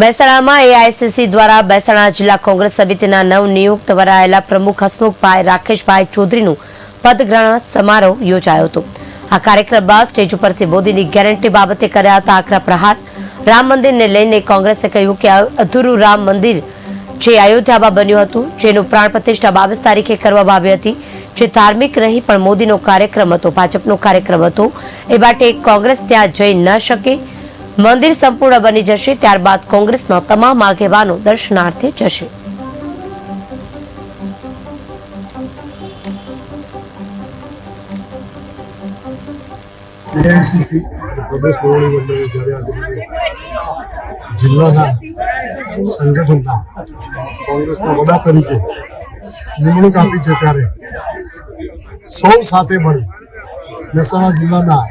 મહેસાણામાં એઆઈસીસી દ્વારા મહેસાણા જિલ્લા કોંગ્રેસ સમિતિના નવનિયુક્ત વરાયેલા પ્રમુખ હસમુખભાઈ રાકેશભાઈ ચૌધરીનું પદગ્રહણ સમારોહ યોજાયો હતો. આ કાર્યક્રમ બાદ સ્ટેજ ઉપરથી મોદીની ગેરંટી બાબતે કર્યા હતા આકરા પ્રહાર. રામ મંદિરને લઈને કોંગ્રેસે કહ્યું કે અધૂરું રામ મંદિર જે અયોધ્યામાં બન્યું હતું, જેનું પ્રાણ પ્રતિષ્ઠા બાવીસ તારીખે કરવામાં આવી હતી, જે ધાર્મિક નહીં પણ મોદીનો કાર્યક્રમ હતો, ભાજપનો કાર્યક્રમ હતો. એ માટે કોંગ્રેસ ત્યાં જઈ ન શકે. મંદિર સંપૂર્ણ બની જશે, ત્યારબાદ કોંગ્રેસના તમામ આગેવાનો દર્શનાર્થે જશે. જિલ્લાના સંગઠનના કોંગ્રેસના વડા તરીકે નિમણૂક આપી છે ત્યારે સૌ સાથે મળી મહેસાણા જિલ્લાના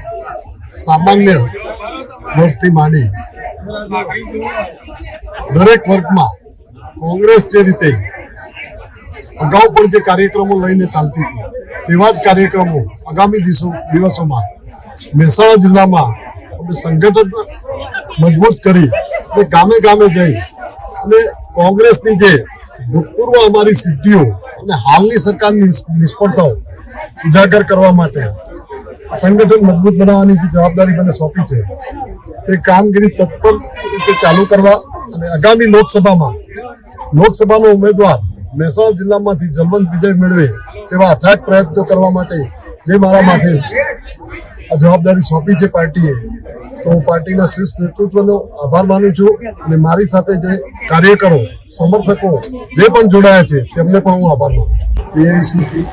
સામાન્ય વર્ગથી માંડી દરેક વર્ગમાં કોંગ્રેસ જે રીતે અગાઉ પણ જે કાર્યક્રમો લઈને ચાલતી હતી, તેવા જ કાર્યક્રમો આગામી દિવસો દિવસોમાં મહેસાણા જિલ્લામાં અમે સંગઠન મજબૂત કરી અને ગામે ગામે જઈ અને કોંગ્રેસની જે ભૂતપૂર્વ અમારી સિદ્ધિઓ અને હાલની સરકારની નિષ્ફળતાઓ ઉજાગર કરવા માટે સંગઠન મજબૂત બનાવવાની જે જવાબદારી મને સોંપી છે, તે કામગીરી તત્પર રીતે ચાલુ કરવા અને આગામી લોકસભામાં, લોકસભાનો ઉમેદવાર મહેસાણા જિલ્લામાંથી જલવંત વિજય મેળવે તેવા અથાગ પ્રયત્નો કરવા માટે જે મારા માથે આ જવાબદારી સોંપી છે પાર્ટીએ, તો હું પાર્ટીના શીર્ષ નેતૃત્વનો આભાર માનું છું અને મારી સાથે જે કાર્યકરો, સમર્થકો જે પણ જોડાયા છે, તેમને પણ હું આભાર માનું એઆઈસીસી